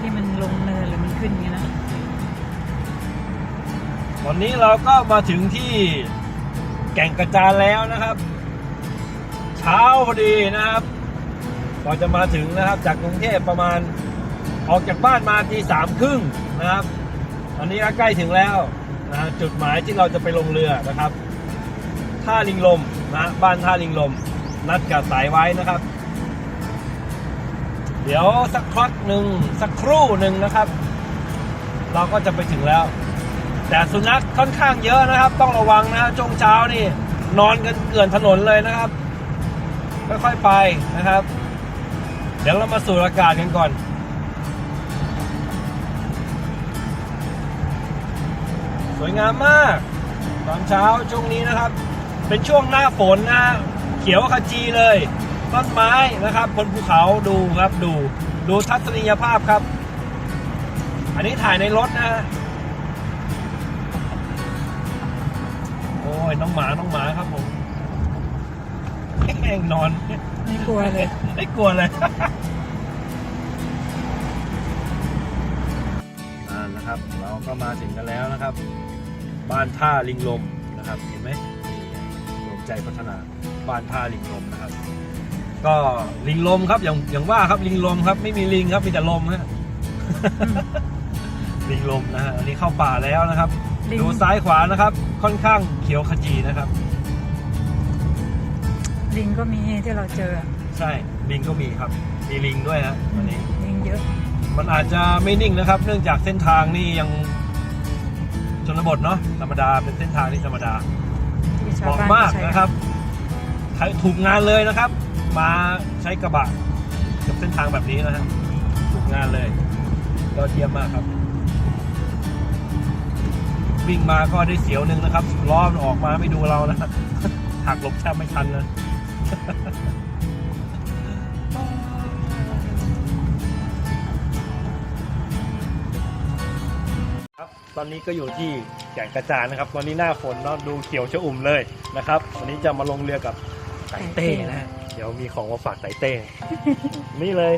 ที่มันลงเนินหรือมันขึ้นอย่างเงี้ยนะวันนี้เราก็มาถึงที่แก่งกระจานแล้วนะครับ เช้าพอดีนะครับก่อนจะมาถึงนะครับ จากกรุงเทพประมาณออกจากบ้านมาทีสามครึ่งนะครับตอนนี้ก็ใกล้ถึงแล้วนะจุดหมายที่เราจะไปลงเรือนะครับท่าลิงลมนะบ้านท่าลิงลม นัดกับสายไว้นะครับ เดี๋ยวสักครั้งหนึ่งสักครู่หนึ่งนะครับ เราก็จะไปถึงแล้ว แต่สุนัขค่อนข้างเยอะนะครับ ต้องระวังนะช่วงเช้านี่ นอนกันเกลื่อนถนนเลยนะครับค่อยๆไปนะครับ เดี๋ยวเรามาสูดอากาศกันก่อนสวยงามมาก ตอนเช้าช่วงนี้นะครับ เป็นช่วงหน้าฝนนะเขียวขจีเลย ต้นไม้นะครับบนภูเขาดูครับดูดูทัศนียภาพครับ อันนี้ถ่ายในรถนะฮะโอ้ยน้องหมาน้องหมาครับผมแห้งนอนไม่กลัวเลยไม่กลัวเลยอ่านะครับ เราก็มาถึงกันแล้วนะครับ บ้านท่าลิงลมนะครับ เห็นไหมรวมใจพัฒนาบ้านท่าลิงลมนะครับ ก็ลิงลมครับอย่างอย่างว่าครับลิงลมครับ ไม่มีลิงครับมีแต่ลมฮะลิงลมนะฮะอันนี้เข้าป่าแล้วนะครับ ลิง ดูซ้ายขวานะครับ ค่อนข้างเขียวขจีนะครับ ลิงก็มีที่เราเจอใช่ลิงก็มีครับ มีลิงด้วยฮะวันนี้ ลิงเยอะมันอาจจะไม่นิ่งนะครับ เนื่องจากเส้นทางนี่ยังชนบทเนาะธรรมดาเป็นเส้นทางที่ธรรมดาที่ชาเหวมาะบ้านมากใช้นะครับใช้ถูกงานเลยนะครับ มาใช้กระบะกับเส้นทางแบบนี้นะฮะถูกงานเลยยอดเยี่ยมมากครับ วิ่งมาก็ได้เสียวหนึ่งนะครับล้อมออกมาไม่ดูเรานะหักหลบแทบไม่ทันเลยครับตอนนี้ก็อยู่ที่แก่งกระจานนะครับตอนนี้หน้าฝนเนาะดูเขียวชอุ่มเลยนะครับ วันนี้จะมาลงเรือกับไต่เต้นะฮะ ดี๋ยวมีของมาฝากไตเต้ นี่เลย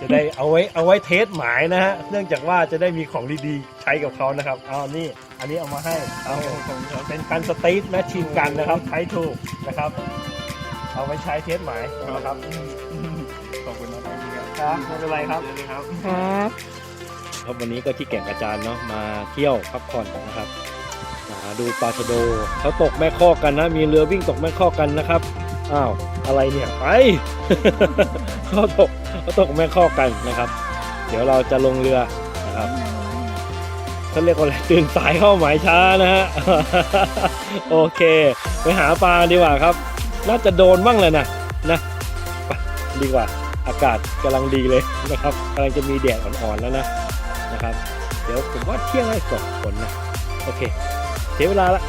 จะได้เอาไว้เอาไว้เทสหมายนะฮะ เนื่องจากว่าจะได้มีของดีๆใช้กับเขานะครับ เอานี่ อันนี้เอามาให้ เอาเป็นการสตรีทแมชชีนกันนะครับ ใช้ถูกนะครับ เอาไว้ใช้เทสหมายนะครับ ขอบคุณมากครับครับไม่เป็นไรครับครับครับวันนี้ก็ที่แก่งกระจานเนาะมาเที่ยวพักผ่อนนะครับมาดูปลาชะโดเขาตกแม่คอกันนะ มีเรือวิ่งตกแม่คอกันนะครับ อ้าวอะไรเนี่ยไปเขาตกเขาตกแม่คอกันนะครับ เดี๋ยวเราจะลงเรือนะครับเขาเรียกว่าอะไรตื่นสายเข้าหมายช้านะฮะโอเค ไปหาปลาดีกว่าครับ น่าจะโดนบ้างเลยนะนะไปดีกว่าอากาศกำลังดีเลยนะครับกำลังจะมีแดดอ่อนๆแล้วนะนะครับ เดี๋ยวผมว่าเที่ยงให้ก่อนฝนนะโอเคเสียเวลาละ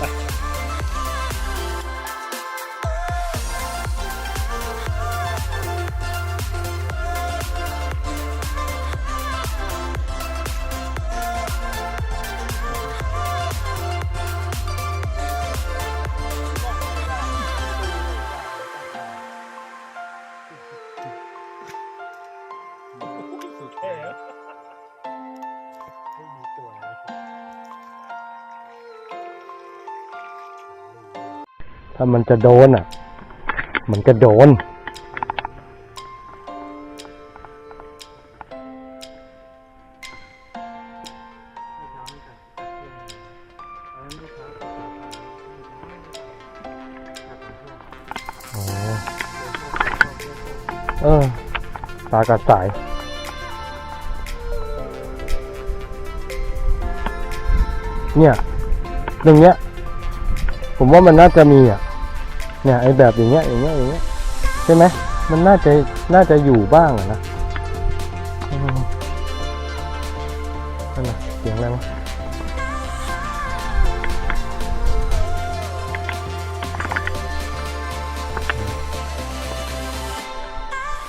ามันจะโดนอะ มันจะโดนอ๋อเออตากัดสายเนี่ยอย่างเงี้ย ผมว่ามันน่าจะมีอะ เนี่ยไอแบบอย่างเงี้ยอย่างเงี้ยอย่างเงี้ยใช่ไหมมันน่าจะน่าจะอยู่บ้างนะนั่นน่ะเสียงอะไรวะ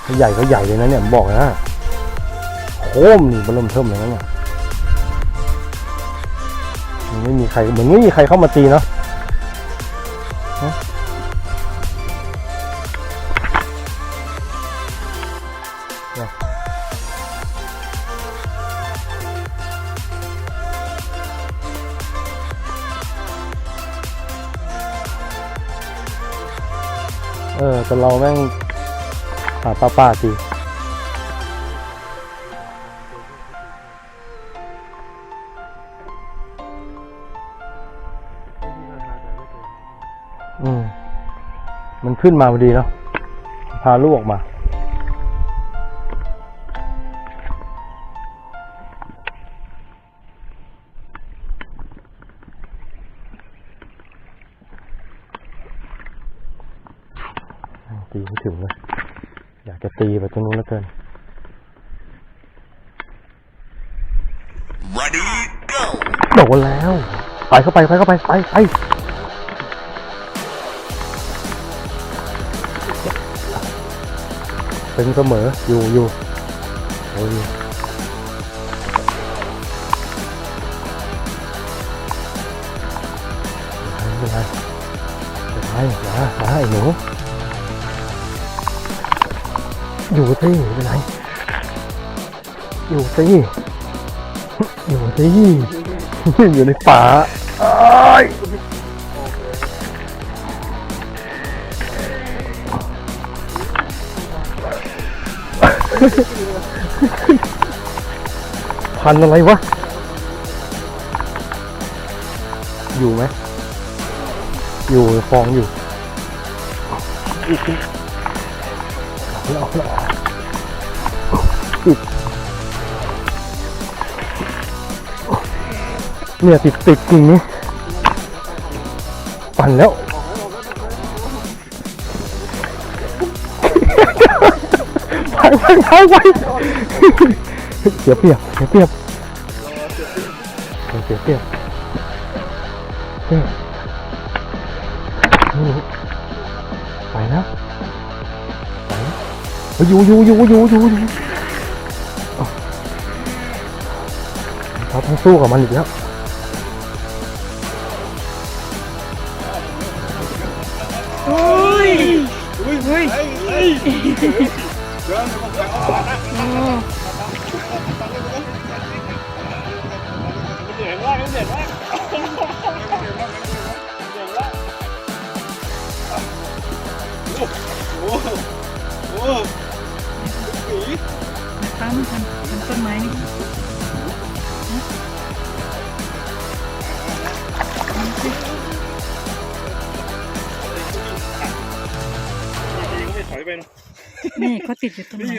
เขาใหญ่เขาใหญ่เลยนะเนี่ยบอกนะโค้มนี่บลมเทิมเลยนะเนี่ยมันไม่มีใครเหมือนไม่มีใครเข้ามาตีเนาะ เออแต่เราแม่งหาปลาป่าสิอืม มันขึ้นมาพอดีเนาะพาลูกออกมา ตีไม่ถึงเลยอยากจะตีไปตรงนู้นแล้วเกิน Ready, go! โดนแล้วไปเข้าไปไปเข้าไปไปไปเป็นเสมออยู่อยู่โอ้ยไม่เป็นไรไม่เป็นไรอย่าอย่าไอ้หนู อยู่สิไม่เป็นไร อยู่สิอยู่สิอยู่ในป่าอ้ายพันอะไรวะ อยู่ไหม อยู่ฟองอยู่ เนี่ยติดติดจริงนี่ปั่นแล้วไปไปไปไปเสียเปรียบเสียเปรียบเสียเปรียบเฮ้ยนี่ไปนะไปอยู่อยู่อยู่อยู่อยู่อยู่เราต้องสู้กับมันอีกแล้ว โอ้เหนื่อยมากเหนื่อยมากป้ามันทำทำต้นไม้นี่ อยไปนะนี่เขาติดอยู่ต้นไม้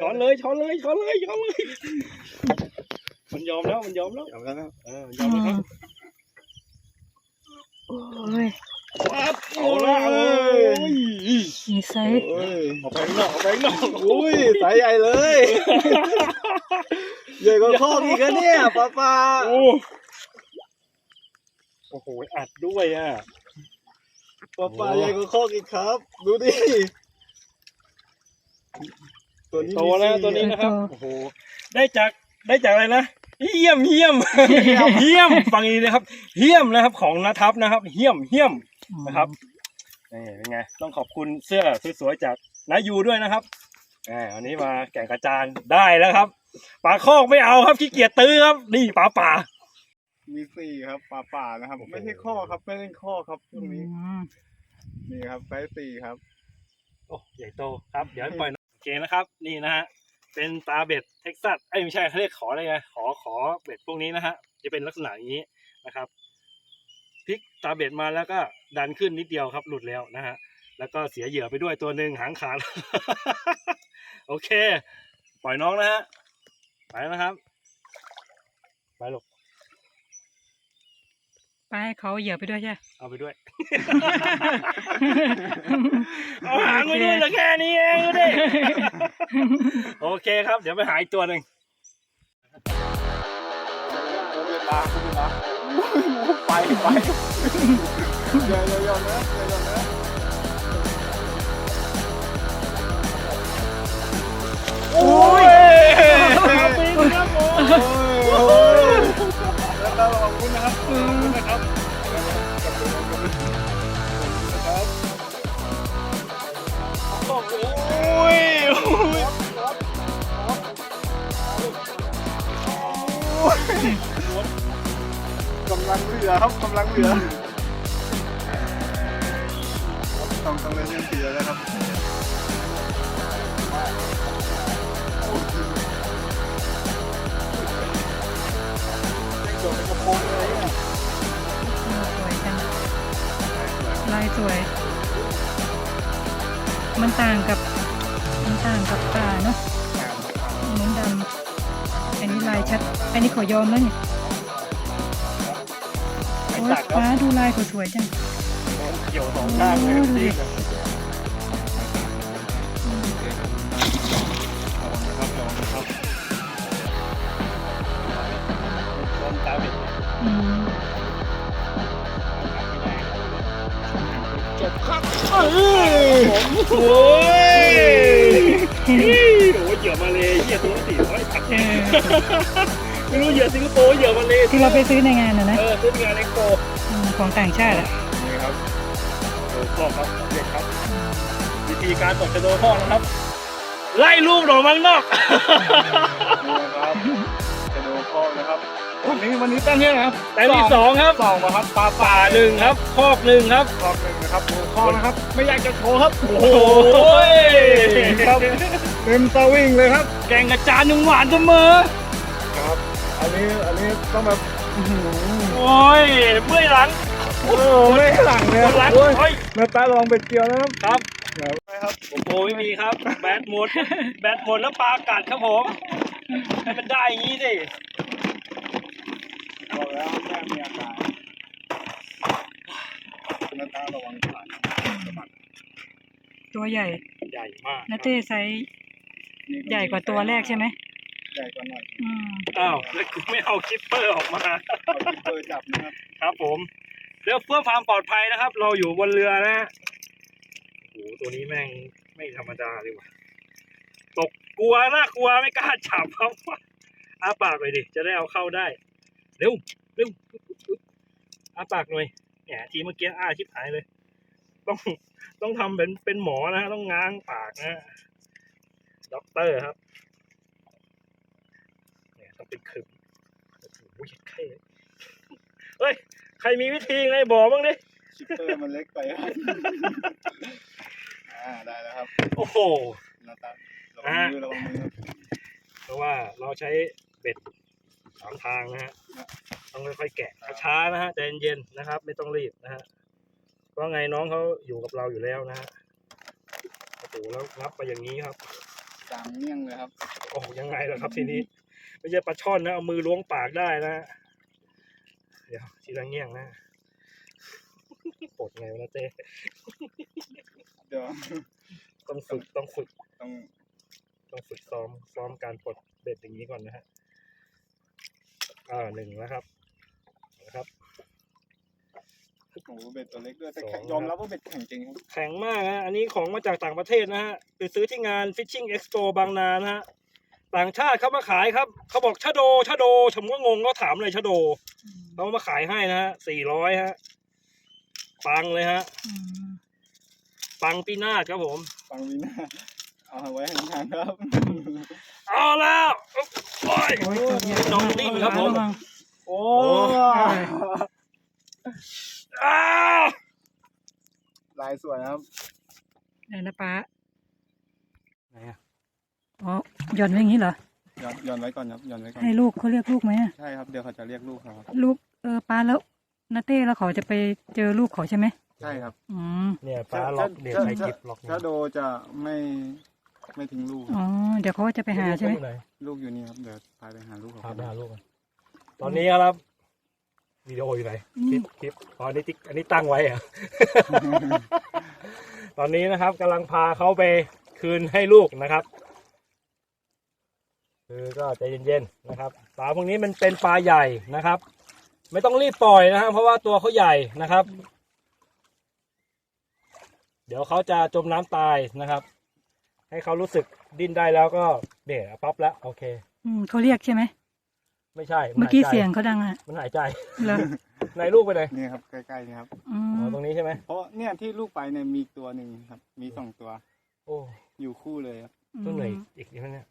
ช้อนเลยช้อนเลยช้อนเลยช้อนเลย มันยอมแล้วมันยอมแล้วยอมแล้วนะเออยอมแล้วครับโอ้ยเอาละเอ้ยมีไซส์โอ้ยเอาไปข้างนอกเอาไปข้างนอกอุ้ยสายใหญ่เลยใหญ่กว่าข้ออีกอะเนี่ยป้าป้าโอ้โอ้โหอัดด้วยอะ ป้าป้าใหญ่กว่าข้ออีกครับ ดูดิตัวนี้โตมีแล้วซี่ตัวนี้นะครับ โอ้โห ได้จากได้จากอะไรนะ เยี่ยมเยี่ยมเยี่ยมฟังดีนะครับ เยี่ยมนะครับของนาทับนะครับ เยี่ยมเยี่ยมนะครับนี่เป็นไง ต้องขอบคุณเสื้อสวยๆจากนายูด้วยนะครับอ่าวันนี้มาแก่งกระจานได้แล้วครับ ปลาคอกไม่เอาครับขี้เกียจตื้อครับ นี่ปลาป่า มีสี่ครับป่าป่านะครับ ไม่ใช่ข้อครับ ไม่เล่นข้อครับตอืรงนี้มนี่ครับไซส์สี่ครับ โอ้ใหญ่โตครับ เดี๋ยวให้ปล่อยนะโอเคนะครับ นี่นะฮะเป็นปลาเบ็ดเท็กซัสเอ้ยไม่ใช่เขาเรียกขออะไรไงขอขอเบ็ดพวกนี้นะฮะจะเป็นลักษณะอย่างนี้นะครับพลิกตาเบ็ดมาแล้วก็ดันขึ้นนิดเดียวครับ หลุดแล้วนะฮะแล้วก็เสียเหยื่อไปด้วยตัวหนึ่งหางขาดโอเค ปล่อยน้องนะฮะไปนะครับ ไปลูก ไปให้เขาเหยียบไปด้วยใช่ไหมเอาไปด้วย เอาหางไปด้วยเหรอแค่นี้เองดูดิ โอเคครับ เดี๋ยวไปหาอีกตัวหนึ่งเวลาคุณนะไปไปเดี๋ยวเดี๋ยวเดี๋ยวนะเดี๋ยวเดี๋ยวนะโอ้ยปีนครับผมโอ้ยแล้วเราขอบคุณนะครับ เหลือครับกำลังเหลือต้องต้องเล่นเล่นสีแล้วนะครับจบเป็นกระโปรงเลยเนี่ยสวยจังลายสวย มันต่างกับมันต่างกับป่าเนาะเน้นดำอันนี้ลายชัด อันนี้ขอยอมแล้วเนี่ยไม่โอ้ ยตัดครับฟ้าดูลายเขาสวยจัง เกี่ยวสองข้างเลยโอ้ดูดิลมตาบิดอืมโอ้ยโอ้ยเหยื่อมาเลยเหยื่อตัวละสี่ร้อยตัดเออ ไม่รู้เหยื่อสิงคโปร์เหยื่อมาเลยที่เราไปซื้อในงานนะนะเออซื้องานเอ็กโปอืมของต่างชาติอะนี่ครับโดข้อครับสำเร็จครับ วิธีการตกจะโดข้อนะครับ ไล่ลูกหนอมังนอกนี่นะครับจะดูข้อนะครับวันนี้วันนี้ตั้งเนี่ยนะครับแต่ที่สองครับสองป่ะครับปลาป่าหนึ่งครับคอกหนึ่งครับคอกหนึ่งนะครับดูข้อนะครับ ไม่อยากจะโชว์ครับ โอ้ยครับเต็มสวิงเลยครับ แกงกระจานยังหวานเสมอครับ อันนี้อันนี้ต้องแบบอื้อหือโอ้ยเมื่อยหลังโอ้ไม่หลังเลยปวดหลังโอ้ยโอ้ยแม่ตาลองเป็ดเกียวนะครับครับครับโอ้โหไม่มีครับ แบตหมด แบตหมดแล้วปลากัดครับผมให้มันได้อย่างนี้สิบอกแล้วแม่มีอาการแม่ตาระวังขาสะบัดตัวใหญ่ใหญ่มากนาเต้ไซส์ใหญ่กว่าตัวแรกใช่ไหม ใหญ่กว่าหน่อยอืมอ้าวแล้วกูไม่เอาคิปเปอร์ออกมา เอาที่เบอร์จับนะครับครับผมเรือเพื่อความปลอดภัยนะครับ เราอยู่บนเรือนะฮะโอ้โหตัวนี้แม่งไม่ธรรมดาเลยว่ะตกกลัวน่ากลัวไม่กล้าจับครับอาปากเลยดิจะได้เอาเข้าได้ เร็วเร็วอาปากหน่อยแหมทีเมื่อกี้อ้าชิบหายเลย ต้องต้องทำเป็นเป็นหมอนะฮะต้องง้างปากนะฮะด็อกเตอร์ครับเนี่ย ต้องเป็นขึงโอ้โหใครเฮ้ย ใครมีวิธีไงบอกบ้างดิชิปเปอร์มันเล็กไปครับอ่าได้แล้วครับโอ้โหหน้าตาระวังมือระวังมือครับเพราะว่าเราใช้เบ็ดสามทางนะฮะต้องค่อยๆแกะช้าๆนะฮะใจเย็นๆนะครับ ไม่ต้องรีบนะฮะเพราะไงน้องเขาอยู่กับเราอยู่แล้วนะฮะโอ้โหแล้วงับไปอย่างนี้ครับจางเมี่ยงเลยครับ โอ้โหยังไงล่ะครับทีนี้ ไม่ใช่ปลาช่อนนะ เอามือล้วงปากได้นะฮะเดี๋ยวทีละเงี้ยงนะปลดไงวะนะเต้เดี๋ยวต้องฝึกต้องฝึกต้องต้องฝึกซ้อมซ้อมการปลดเบ็ดอย่างนี้ก่อนนะฮะอ่าหนึ่งนะครับนะครับโอ้โหเบ็ดตัวเล็กด้วยแต่สองแข็งยอมรับว่าเบ็ดแข็งจริงครับแข็งมากนะอันนี้ของมาจากต่างประเทศนะฮะไปซื้อที่งาน Fishing Expo บางนานะฮะ ต่างชาติเขามาขายครับเขาบอกชะโดชะโดผมก็งงก็ถามเลยชะโดเขามาขายให้นะฮะสี่ร้อยฮะปังเลยฮะอืมปังปีนาศครับผมฟังวีน่าเอาไว้ห่างๆครับเอาแล้วอุ๊บโอ้ยโอ้ยตัวใหญ่น้องดิ้งครับผมะวังโอ้อ้าวลายสวยนะครับไหนนะป้าไหนอะ อ๋อหย่อนไว้อย่างนี้เหรอย้อนย้อนไว้ก่อนครับย้อนไว้ก่อนให้ลูกเขาเรียกลูกไหมอะใช่ครับเดี๋ยวเขาจะเรียกลูกเขาครับลูกเออป้าแล้วนาเต้แล้วเขาจะไปเจอลูกเขาใช่ไหมใช่ครับอืมเนี่ยฟ้าล็อกเดี๋ยวใช้กิฟล็อกถ้าโดจะไม่ไม่ทิ้งลูกอ๋อเดี๋ยวเขาจะไปหาใช่ไหมลูกอยู่นี่ครับเดี๋ยวพาไปหาลูกเขาพาไปหาลูกกันตอนนี้ครับวิดีโออยู่ไหนคลิปคลิปอ๋ออันนี้ติ๊กอันนี้ตั้งไว้เหรอะตอนนี้นะครับกำลังพาเขาไปคืนให้ลูกนะครับ คือก็ใจเย็นๆนะครับปลาพวกนี้มันเป็นปลาใหญ่นะครับ ไม่ต้องรีบปล่อยนะครับเพราะว่าตัวเขาใหญ่นะครับ เดี๋ยวเขาจะจมน้ำตายนะครับ ให้เขารู้สึกดิ้นได้แล้วก็เนี่ยปั๊บแล้วโอเค อืมเขาเรียกใช่ไหมไม่ใช่นเมื่อกี้หาใจเสียงเขาดังอะมันหายใจเหรอไหนลูกไปไหนนี่ครับใกล้ๆนี่ครับอือ๋อมตรงนี้ใช่ไหมเพราะเนี่ยที่ลูกไปเนี่ยมีตัวหนึ่งครับ มีสองตัว โอ้อยู่คู่เลยครับตัวไหนอีกทีเนี่ย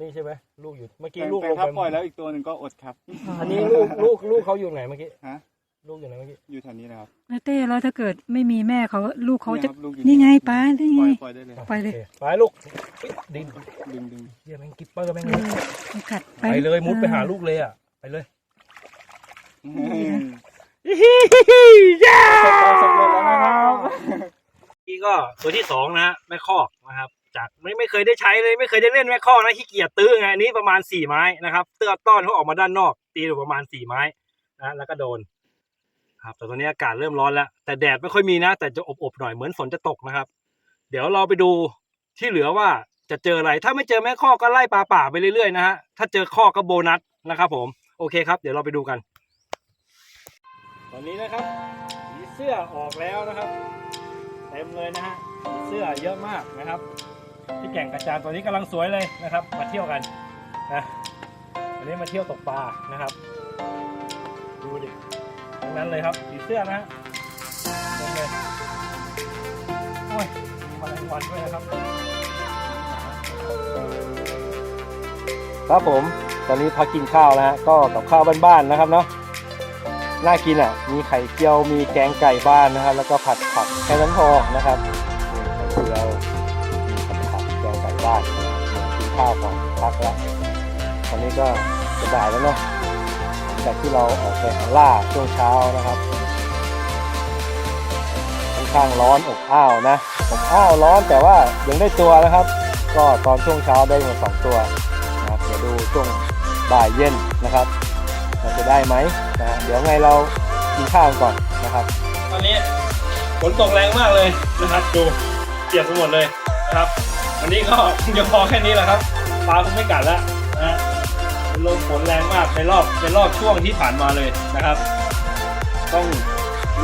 นี่ใช่ไหมลูกอยู่เมื่อกี้แต่ลูกแต่ลงถ้าไปปล่อยแล้วอีกตัวหนึ่งก็อดครับ อันนี้ลูกลูกลูกเขาอยู่ไหนเมื่อกี้ฮะ ลูกอยู่ไหนเมื่อกี้อยู่แถวนี้นะครับแล้วเต้แล้วถ้าเกิดไม่มีแม่เขาลูกเขาจะ ยครับลูกอยู่นี่ไงป้านี่ปไง ล่อยปล่อยได้เลยไปเลย โอคไปลูกเฮ้ยดินดึงดึงเยี่ยแม่งกิปเปอร์แม่งเอเลยอไปกัดไปเลยมุดไปหาลูกเลยอะไปเลยย่า สำเร็จแล้วนะครับ นี่ก็ตัวที่สองนะฮะแม่คอกนะครับ จากไม่ไม่เคยได้ใช้เลยไม่เคยได้เล่นแม่คอนะขี้เกียจตื้อไงอันนี้ประมาณสี่ไม้นะครับเตื้อต้อนเขาออกมาด้านนอก ตีอยู่ประมาณสี่ไม้นะแล้วก็โดนครับแต่ตอนนี้อากาศเริ่มร้อนแล้ว แต่แดดไม่ค่อยมีนะ แต่จะอบๆหน่อยเหมือนฝนจะตกนะครับ เดี๋ยวเราไปดูที่เหลือว่าจะเจออะไร ถ้าไม่เจอแม่คอก็ไล่ปลาป่าไปเรื่อยๆนะฮะถ้าเจอคอก็โบนัสนะครับ ผมโอเคครับ เดี๋ยวเราไปดูกัน ตอนนี้นะครับผีเสื้อออกแล้วนะครับ เต็มเลยนะฮะเสื้อเยอะมากนะครับ ที่แก่งกระจานตอนนี้กำลังสวยเลยนะครับ มาเที่ยวกันนะวันนี้มาเที่ยวตกปลานะครับ ดูดิทั้งนั้นเลยครับผีเสื้อนะฮะเต็มเลยโอ้ยมีแมลงวันด้วยนะครับครับผมตอนนี้พักกินข้าวแล้วฮะก็กับข้าวบ้านๆนะครับเนาะน่ากินอะ มีไข่เจียวมีแกงไก่บ้านนะครับ แล้วก็ผัดผักแค่นั้นพอนะครับ ข้าวก่อนพักแล้วตอนนี้ก็จะบ่ายแล้วเนาะหลังจากที่เราออกไปหาล่าช่วงเช้านะครับค่อนข้างร้อนอบอ้าวนะอบอ้าวร้อนแต่ว่ายังได้ตัวนะครับ ก็ตอนช่วงเช้าได้มาสองตัวนะครับเดี๋ยวดูช่วงบ่ายเย็นนะครับมันจะได้ไหมนะเดี๋ยวไงเรากินข้าวก่อนนะครับ ตอนนี้ฝนตกแรงมากเลยนะครับ ดูเปียกไปหมดเลยนะครับ วันนี้ก็คงจะพอแค่นี้แหละครับปลาคงไม่กัดแล้วนะลมฝนแรงมากในรอบในรอบช่วงที่ผ่านมาเลยนะครับ ต้อง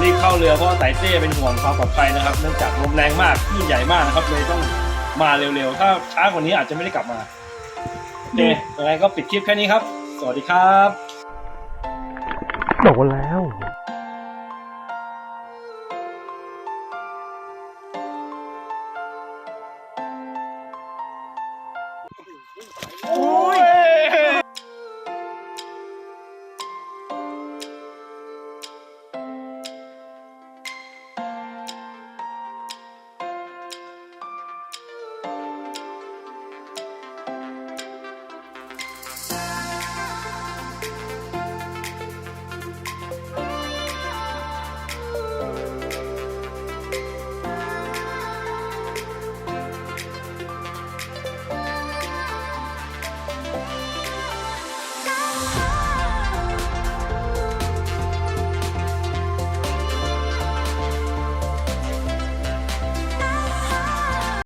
รีบเข้าเรือเพราะว่าไตเต้เป็นห่วงความปลอดภัยนะครับ เนื่องจากลมแรงมากคลื่นใหญ่มากนะครับ เลยต้องมาเร็วๆ ถ้าช้ากว่านี้อาจจะไม่ได้กลับมาโอเคยังไงก็ปิดคลิปแค่นี้ครับ สวัสดีครับโดนแล้ว